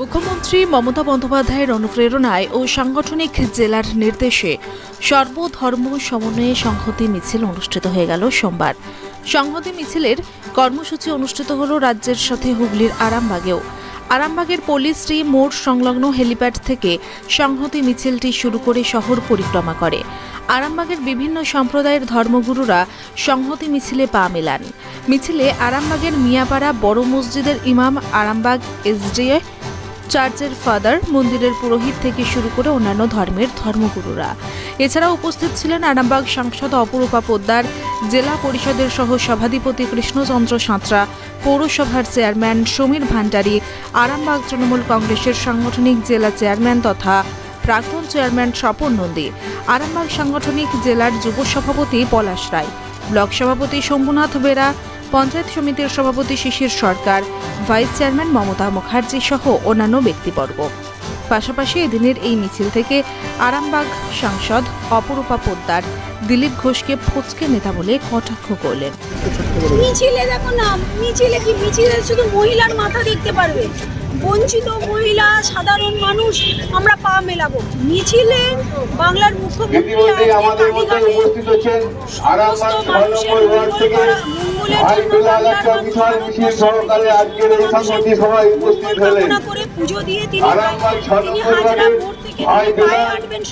মুখ্যমন্ত্রী মমতা বন্দ্যোপাধ্যায়ের অনুপ্রেরণায় ও সাংগঠনিক জেলার নির্দেশে সর্বধর্ম সমন্বয়ে সংহতি মিছিল অনুষ্ঠিত হয়ে গেল সোমবার। সংহতি মিছিলের কর্মসূচি অনুষ্ঠিত হল রাজ্যের সাথে হুগলির আরামবাগেও। আরামবাগের পল্লীশ্রী মোড় সংলগ্ন হেলিপ্যাড থেকে সংহতি মিছিলটি শুরু করে শহর পরিক্রমা করে। আরামবাগের বিভিন্ন সম্প্রদায়ের ধর্মগুরুরা সংহতি মিছিলে পা মেলান। মিছিলে আরামবাগের মিয়াপাড়া বড় মসজিদের ইমাম আরামবাগ এসডিএ চার্চের ফাদার, মন্দিরের পুরোহিত থেকে শুরু করে অন্যান্য ধর্মের ধর্মগুরুরা। এছাড়া উপস্থিত ছিলেন আরামবাগ সাংসদ অপরূপা পোদ্দার, জেলা পরিষদের সহ সভাধিপতি কৃষ্ণচন্দ্র সাঁতরা, পৌরসভার চেয়ারম্যান সমীর ভান্ডারী, আরামবাগ তৃণমূল কংগ্রেসের সাংগঠনিক জেলা চেয়ারম্যান তথা প্রাক্তন চেয়ারম্যান স্বপন নন্দী, আরামবাগ সাংগঠনিক জেলার যুব সভাপতি পলাশ রায়, ব্লক সভাপতি শম্ভুনাথ বেরা পঞ্চায়েত সমিতির সভাপতি শিশির সরকার ভাইস চেয়ারম্যান মমতা মুখার্জি সহ অন্যান্য ব্যক্তিবর্গ। পাশাপাশি এদিনের এই মিছিল থেকে আরামবাগ সাংসদ অপরূপা পোদ্দার দিলীপ ঘোষকে ফুচকে নেতা বলে কটাক্ষ করলেন। মিছিলে দেখো না মিছিলে কি মিছিলে শুধু মহিলার মাথা দেখতে পারবে? বঞ্চিত মহিলা সাধারণ মানুষ আমরা পা মেলাবো। মিছিলে বাংলার মুখ্যমন্ত্রী আজকে কালীঘাটে সমস্ত মানুষের মঙ্গল করা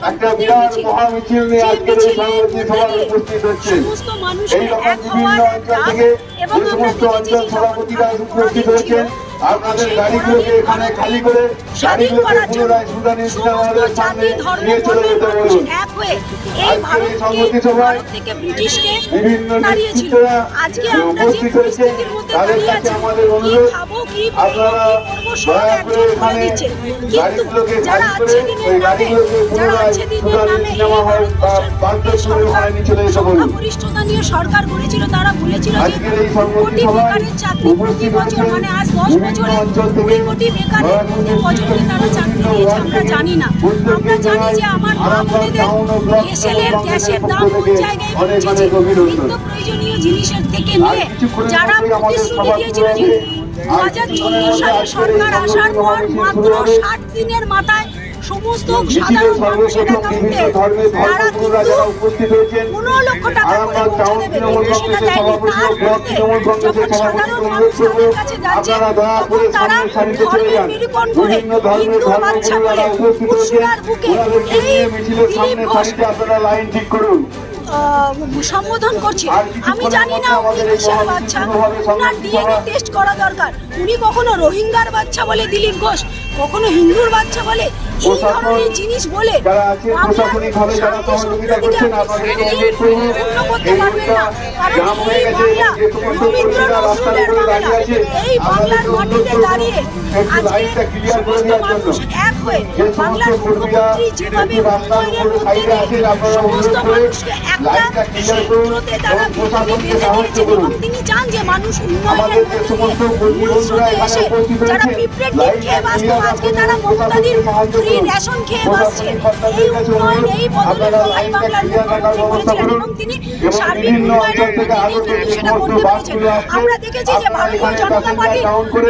একটা বিরাট মিছিল। মহা মিছিল নিয়ে আজকের এই সংহতি সভায় উপস্থিত হচ্ছেন। সমস্ত মানুষের এই রকম এক বিভিন্ন অঞ্চল থেকে যে সমস্ত অঞ্চল সভাপতিরা উপস্থিত হয়েছেন। আপনাদের গাড়িগুলোকে এখানে খালি করে গাড়িগুলোকে পুনরায় সুদানি সিনেমাদের সামনে নিয়ে চলে যেতে বলুন। এক এই আজকের এই সংহতি সভায় ভারত থেকে ব্রিটিশকে বিভিন্ন নেতৃত্বরা আজকে আমরা যে উপস্থিত হয়েছে তাদের কাছে আমাদের অনুরোধ খাব কি পরবো আপনারা কি করব সব দয়া করে এখানে গাড়িগুলোকে খালি করে ওই গাড়িগুলোকে পুনরায় সুদানি সিনেমা হল বা ভারতবর্ষের বাগদত্তপুরে সরকার ওখানে চলে এসে বলুন। সরকার করেছিল তারা বলেছিল আজকের এই সংহতি সভায় বেকারের চাকরি প্রতি উপস্থিত বছর মানে বছরে কোটি তারা চাকরি দিয়েছে আমরা জানি না। আমরা জানি যে আমার মা বোনেদের এসএলের গ্যাসের দাম কোন জায়গায় পৌঁছেছে। নিত্য প্রয়োজনীয় জিনিসের থেকে নিয়ে। যারা প্রতিশ্রুতি দিয়েছিল যে দু হাজার চোদ্দ সালে সরকার আসার পর মাত্র ষাট দিনের মাথায় সমস্ত সাধারণ মানুষের অ্যাকাউন্টে তারা কিন্তু পনেরো লক্ষ টাকা করে পৌঁছে দেবে। সেটা দেয়নি। তার মধ্যে যখন সাধারণ মানুষ তাদের কাছে যাচ্ছে তখন তারা ধর্মের নিরূপণ করে হিন্দু বাচ্চা বলে উৎসুরার বুকে এই দিলীপ ঘোষ আপনারা লাইন ঠিক করুন। আহ, সম্বোধন করছে। আমি জানি না উনি কিসের বাচ্চা ওনার ডিএনএ টেস্ট করা দরকার। উনি কখনো রোহিঙ্গার বাচ্চা বলে দিলীপ ঘোষ কখনো হিন্দুর বাচ্চা বলে এই ধরনের জিনিস বলে প্রশাসনিকভাবে যারা সহযোগিতা করছেন আপনাদেরকে অনুরোধ করব পূর্ণ করতে এই পারবেন না। কারণ জাম হয়ে গেছে যে সমস্ত কর্মীরা রাস্তার উপরে দাঁড়িয়ে আছে এই বাংলার আমাদেরকে মাটিতে অনুরোধ করব একটু লাইনটা ক্লিয়ার করে দেওয়ার জন্য মানুষ এক যে সমস্ত কর্মীরা একটু রাস্তার উপরে সাইডে আছেন আপনারা অনুরোধ করে লাইনটা ক্লিয়ার করুন এবং প্রশাসনকে সাহায্য করুন। তিনি চান যে মানুষ আমাদের উন্নয়নের যে সমস্ত বন্ধুরা এখানে উপস্থিত লাইনটা আজকে তারা মমতাদির করুন। রেশন খেয়ে বাঁচছে এই উন্নয়ন এই বদলে আপনারা বাংলার মুখ্যমন্ত্রী বলেছিলেন এবং তিনি সার্বিক উন্নয়নের সেটা করতে পেরেছেন আমরা দেখেছি যে ভারতীয় জনতা পার্টির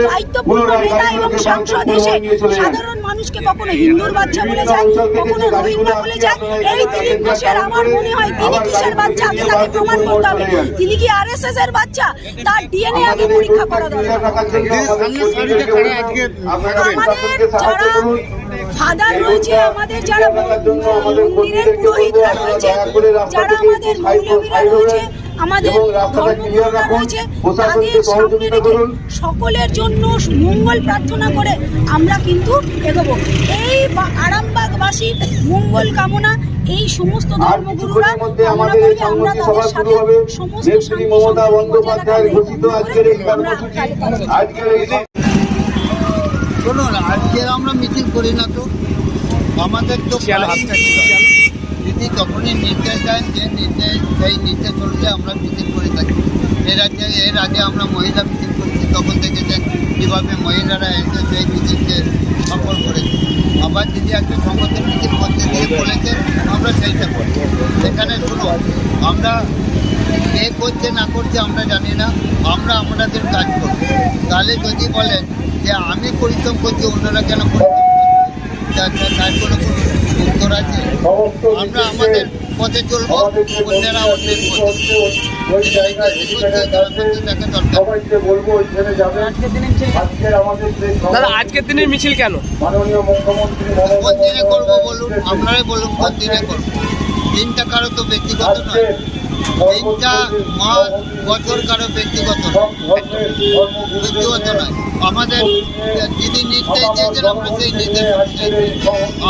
দায়িত্বপূর্ণ নেতা এবং সাংসদ এসে। সাধারণ মানুষকে কখনো হিন্দুর বাচ্চা বলে যায় কখনো রোহিঙ্গা বলে যায় এই দিলীপ ঘোষের আমার মনে হয় তিনি কিসের বাচ্চা আগে তাকে প্রমাণ করতে হবে। তিনি কি আরএসএস এর বাচ্চা তার ডিএনএ আগে পরীক্ষা করা দরকার আমাদের আমাদের প্রশাসনকে যারা ফাদার রয়েছে আমাদের যারা জন্য আমাদের মন্দিরের কর্মীদেরকে পুরোহিতরা রয়েছে আপনারা দয়া করে রাস্তা যারা আমাদের মৌলবীরা রয়েছে আমাদের এবং রাস্তাটা clear ধর্মগুরুরা রয়েছে তাদের সামনে রেখে সকলের জন্য মঙ্গল প্রার্থনা করে আমরা কিন্তু এগোবো। এই আরামবাগবাসীর মঙ্গল কামনা এই সমস্ত ধর্মগুরুরা আমাদের করে আমরা তাদের সভা শুরু সাথে হবে। সমস্ত শান্তি বন্দ্যোপাধ্যায়ের বজায় আমরা তালে তালে আজকের এই শুনুন আজকে আমরা মিছিল করি না তো। আমাদের তো যদি যখনই নির্দেশ দেন যে নির্দেশ সেই নির্দেশ অনুযায়ী আমরা মিছিল করে থাকি। এর আগে এর আগে আমরা মহিলা মিছিল করেছি তখন দেখেছেন কীভাবে মহিলারা এসে সেই মিছিলকে সফল করেছে। আবার যদি একটা সংগঠন মিছিল করতে গিয়ে বলেছে আমরা সেইটা করি। সেখানে শুনুন আমরা কে করছে না করছে আমরা জানি না আমরা আমাদের কাজ করি। তাহলে যদি বলেন যে আমি পরিশ্রম করছি অন্যরা কেন তার কোনো কোনো উত্তর আছে? আমরা আমাদের পথে চলবো অন্যেরা অন্যের দাদা আজকের দিনের মিছিল কেন? মাননীয় মুখ্যমন্ত্রী কোন দিনে করব বলুন? আপনারাই বলুন কোন দিনে করব। দিনটা কারও তো ব্যক্তিগত নয়। দিনটা মাস বছর কারও ব্যক্তিগত ব্যক্তিগত নয়। আমাদের দিদি নির্দেশ দিয়েছেন, আমরা সেই নির্দেশ অনুযায়ী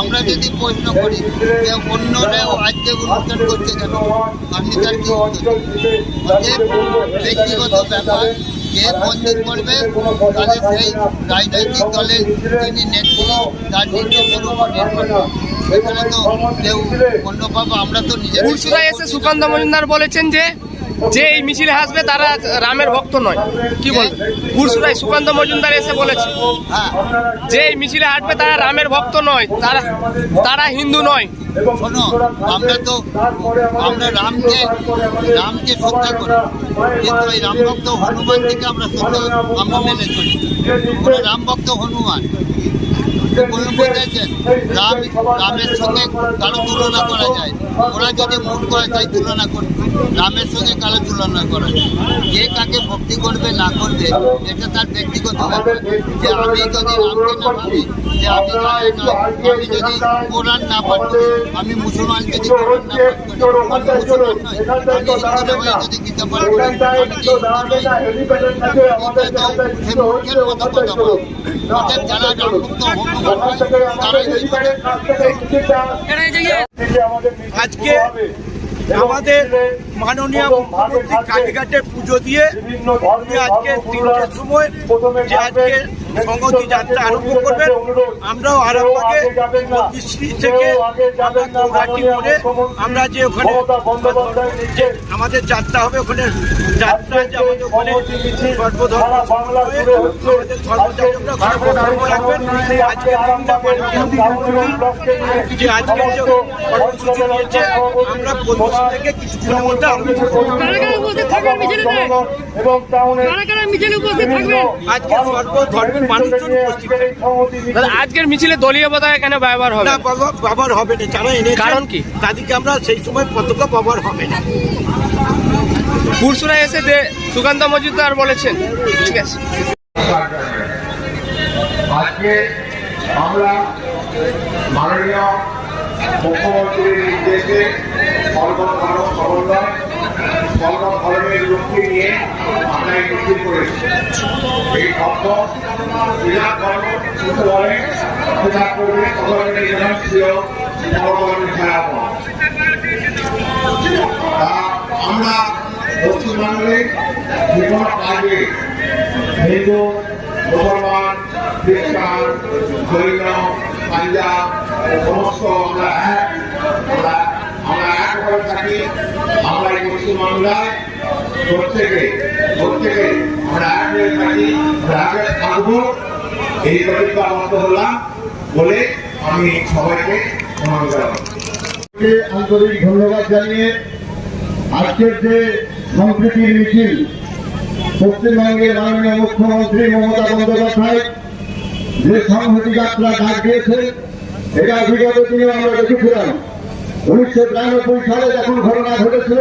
আমরা যদি প্রশ্ন করি, যে অন্যরাও আজকে অনুষ্ঠান করছে কেন? আপনি তার কি ব্যক্তিগত ব্যাপার, কে বন্দী করবে? তাহলে সেই রাজনৈতিক দলের যিনি নেত্রী, তার নির্দেশের উপর নির্ভর করে। তো কেউ অন্যভাবে আমরা তো নিজেদের পুরসুরা এসে সুকান্ত মজুমদার বলেছেন যে যে এই মিছিলে আসবে তারা রামের ভক্ত নয়। কি বল? পুরসুরাই সুকান্ত মজুমদার এসে বলেছে হ্যাঁ। যে এই মিছিলে আসবে তারা রামের ভক্ত নয় তারা তারা হিন্দু নয়। শোনো আমরা তো আমরা রামকে রামকে শ্রদ্ধা করি কিন্তু এই রাম ভক্ত হনুমান থেকে আমরা শ্রদ্ধা আমরা মেনে চলি। রাম ভক্ত হনুমান। বলুন বুঝেছেন রাম রামের সঙ্গে কারও তুলনা করা যায় ওরা যদি মন করে তাই তুলনা করবে। রামের সঙ্গে কারও তুলনা করা যায়। কে কাকে ভক্তি করবে না করবে এটা তার ব্যক্তিগত ব্যাপার। যে আমি যদি রামকে না ভাবি যে আমি আমি যদি কোরআন না পাঠ করি আমি মুসলমান যদি কোরআন না পাঠ করি আমি মুসলমান নয় আমি হিন্দু হয়ে যদি গীতা পাঠ করি আমি কি হিন্দু নই? তো সে মূর্খের মতো কথা বলে। অতএব যারা রামভক্ত হনুমান আজকে আমাদের মাননীয় মুখ্যমন্ত্রী কালীঘাটে পুজো দিয়ে আজকে তিনটের সময় যে আজকে সংহতি যাত্রা আরম্ভ করবেন। আমরাও আরামবাগে মন্দিরশ্রী থেকে আমরা গৌরাটি মোড়ে আমরা যে ওখানে যে আমাদের যাত্রা হবে ওখানে যাত্রা যে আমাদের ওখানে সর্বধর্ম আমাদের রাখবেন। আজকে যে আজকে যে কর্মসূচি আমরা পঁচিশ থেকে কিছুক্ষণের মধ্যে আরম্ভ করব। এবং টাউনের আজকে সর্বধর্মের মানুষজন উপস্থিত দাদা আজকের মিছিলে দলীয় পতাকা কেন ব্যবহার হবে? না ব্যবহার হবে না। যারা এনেছেন কারণ কি? তাদেরকে আমরা সেই সময় পতাকা ব্যবহার হবে না। পুরসুরা এসে দে সুকান্ত মজুমদার বলেছেন। ঠিক আছে। আজকে আমরা মাননীয় মুখ্যমন্ত্রীর নির্দেশে সর্বধর্ম সমন্বয় সর্বধর্মের লোককে নিয়ে আমরা এই মিছিল করেছি ধর্ম শুধু বলে পূজা করবে সকলের নিধন ছিল ভগবানের ছায়াপথ আমরা পশ্চিমবঙ্গে যে কোনো কাজে হিন্দু মুসলমান খ্রিস্টান জৈন পাঞ্জাব সমস্ত আমরা এক আমরা আমরা থাকি, আমরা এই পশ্চিমবাংলায় প্রত্যেকে প্রত্যেকে আমরা থাকব। এই প্রতিজ্ঞাবদ্ধ হলাম বলে আমি সবাইকে প্রণাম আন্তরিক ধন্যবাদ জানিয়ে আজকের যে সম্প্রীতির মিছিল, পশ্চিমবঙ্গের মাননীয় মুখ্যমন্ত্রী মমতা বন্দ্যোপাধ্যায় যে সংহতি যাত্রা ডাক দিয়েছে এটা বিগত দিনে আমরা দেখেছিলাম। উনিশশো বিরানব্বই সালে যখন ঘটনা ঘটেছিল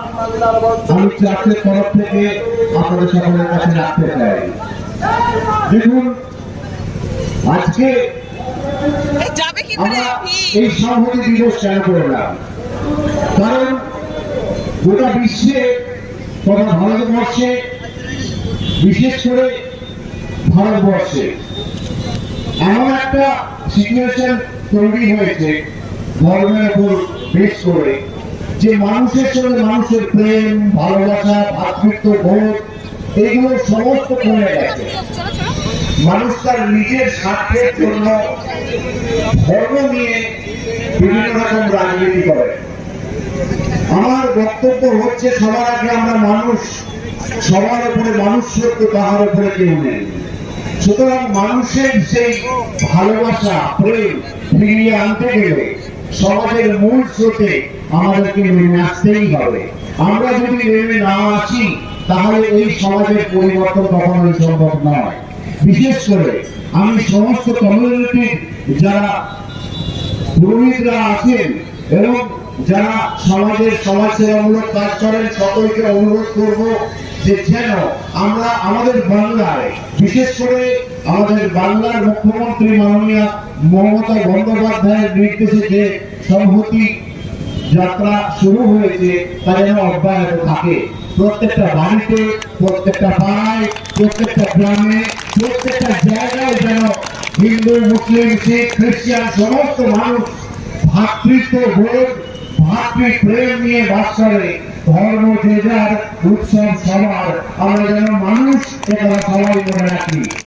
আমি চার্চের তরফ থেকে আপনাদের সকলের কাছে রাখতে চাই। দেখুন আজকে আমরা এই সংহতি দিবস কেন করলাম? কারণ গোটা বিশ্বে তথা ভারতবর্ষে বিশেষ করে ভারতবর্ষে এমন একটা সিচুয়েশন তৈরি হয়েছে ধর্মের উপর বেশ করে। যে মানুষের সঙ্গে মানুষের প্রেম, ভালোবাসা, ভাতৃত্ব, বোধ, এগুলো সমস্ত কমে গেছে। মানুষ তার নিজের স্বার্থের জন্য ধর্ম নিয়ে বিভিন্ন রকম রাজনীতি করে। আমার বক্তব্য হচ্ছে, সবার আগে আমরা মানুষ, সবার উপরে মানুষ সত্য তাহার উপরে কেউ নেই। সুতরাং মানুষের সেই ভালোবাসা, প্রেম ফিরিয়ে আনতে গেলে সমাজের মূল স্রোতে আমাদেরকে নেমে আসতেই হবে। আমরা যদি নেমে না আসি, তাহলে এই সমাজের পরিবর্তন কখনোই সম্ভব নয়। বিশেষ করে আমি সমস্ত কমিউনিটির যারা পুরোহিতরা আছেন এবং যারা সমাজের সমাজ সেবামূলক কাজ করেন, সকলকে অনুরোধ করব যে যেন আমরা আমাদের বাংলায়, বিশেষ করে আমাদের বাংলার মুখ্যমন্ত্রী মাননীয় মমতা বন্দ্যোপাধ্যায়ের নির্দেশে যে সংহতি যাত্রা শুরু হয়েছে তা যেন অব্যাহত থাকে। প্রত্যেকটা বাড়িতে, প্রত্যেকটা পাড়ায়, প্রত্যেকটা গ্রামে, প্রত্যেকটা জায়গায় যেন হিন্দু, মুসলিম, শিখ, খ্রিস্টান, সমস্ত মানুষ ভাতৃত্ব বোধ নিয়ে বাস করে। ধর্ম যে যার, উৎসব সবার। আমরা যেন মানুষ এটা সবাই মনে রাখি।